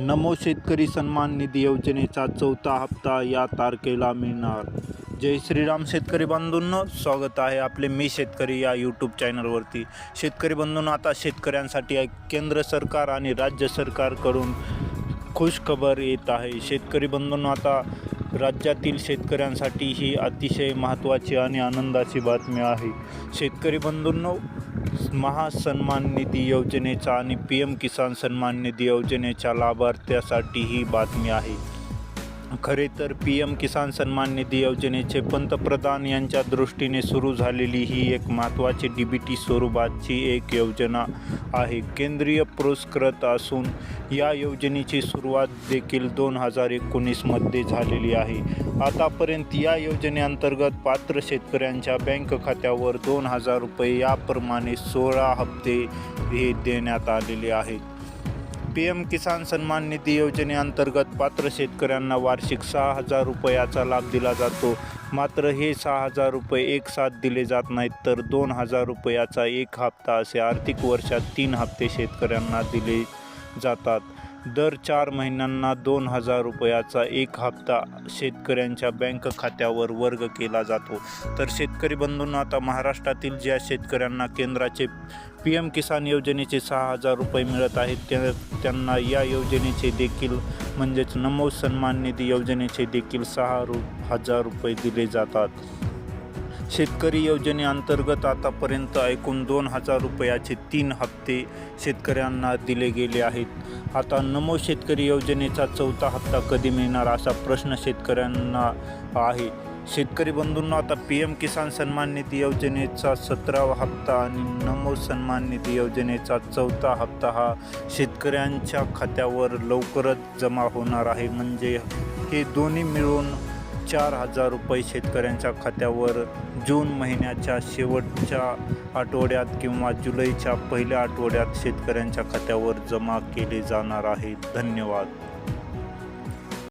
नमो शेतकरी सन्मान निधी योजनेचा चौथा हप्ता या तारखेला मिळणार. जय श्रीराम शेतकरी बंधूंनं स्वागत आहे आपले मी शेतकरी या यूट्यूब चॅनलवरती शेतकरी बंधूंनो आता शेतकऱ्यांसाठी केंद्र सरकार आणि राज्य सरकारकडून खुशखबर येत आहे. शेतकरी बंधूंनो आता राज्यातील शेतकऱ्यांसाठी ही अतिशय महत्त्वाची आणि आनंदाची बातमी आहे. शेतकरी बंधूंनो महासन्मान निधी योजनेचा आणि पी एम किसान सन्मान निधी योजनेच्या लाभार्थ्यासाठी ही बातमी आहे. खरे तर पी एम किसान सन्मान निधी योजनेचे पंतप्रधान यांच्या दृष्टीने सुरू झालेली ही एक महत्त्वाची डी बी टी स्वरूपाची एक योजना आहे. केंद्रीय पुरस्कृत असून या योजनेची सुरुवात देखील दोन हजार एकोणीसमध्ये झालेली आहे. आतापर्यंत या योजनेअंतर्गत पात्र शेतकऱ्यांच्या बँक खात्यावर दोन हजार रुपये याप्रमाणे सोळा हप्ते हे देण्यात आलेले आहेत. पी एम किसान सन्मान निधी योजनेअंतर्गत पात्र शेतकऱ्यांना वार्षिक सहा हजार रुपयाचा लाभ दिला जातो. मात्र हे सहा हजार रुपये एक साथ दिले जात नाहीत तर दोन हजार रुपयाचा एक हप्ता असे आर्थिक वर्षात तीन हप्ते शेतकऱ्यांना दिले जातात. दर चार महिन्यांना दोन हजार रुपयाचा एक हप्ता शेतकऱ्यांच्या बँक खात्यावर वर्ग केला जातो. तर शेतकरी बंधूंना आता महाराष्ट्रातील ज्या शेतकऱ्यांना केंद्राचे पी एम किसान योजनेचे सहा हजार रुपये मिळत आहेत त्या त्यांना या योजनेचे देखील म्हणजेच नमो सन्मान निधी योजनेचे देखील सहा रु हजार रुपये दिले जातात. शेतकरी योजनेअंतर्गत आतापर्यंत एकूण दोन हजार रुपयाचे तीन हप्ते शेतकऱ्यांना दिले गेले आहेत. आता नमो शेतकरी योजनेचा चौथा हप्ता कधी मिळणार असा प्रश्न शेतकऱ्यांना आहे. शेतकरी बंधूंना आता पी एम किसान सन्मान निधी योजनेचा सतरावा हप्ता आणि नमो सन्मान निधी योजनेचा चौथा हप्ता हा शेतकऱ्यांच्या खात्यावर लवकरच जमा होणार आहे. म्हणजे हे दोन्ही मिळून चार हजार रुपये शेतकऱ्यांच्या खात्यावर जून महिन्याच्या शेवटच्या आठवड्यात किंवा जुलैच्या पहिल्या आठवड्यात शेतकऱ्यांच्या खात्यावर जमा केले जाणार आहेत धन्यवाद.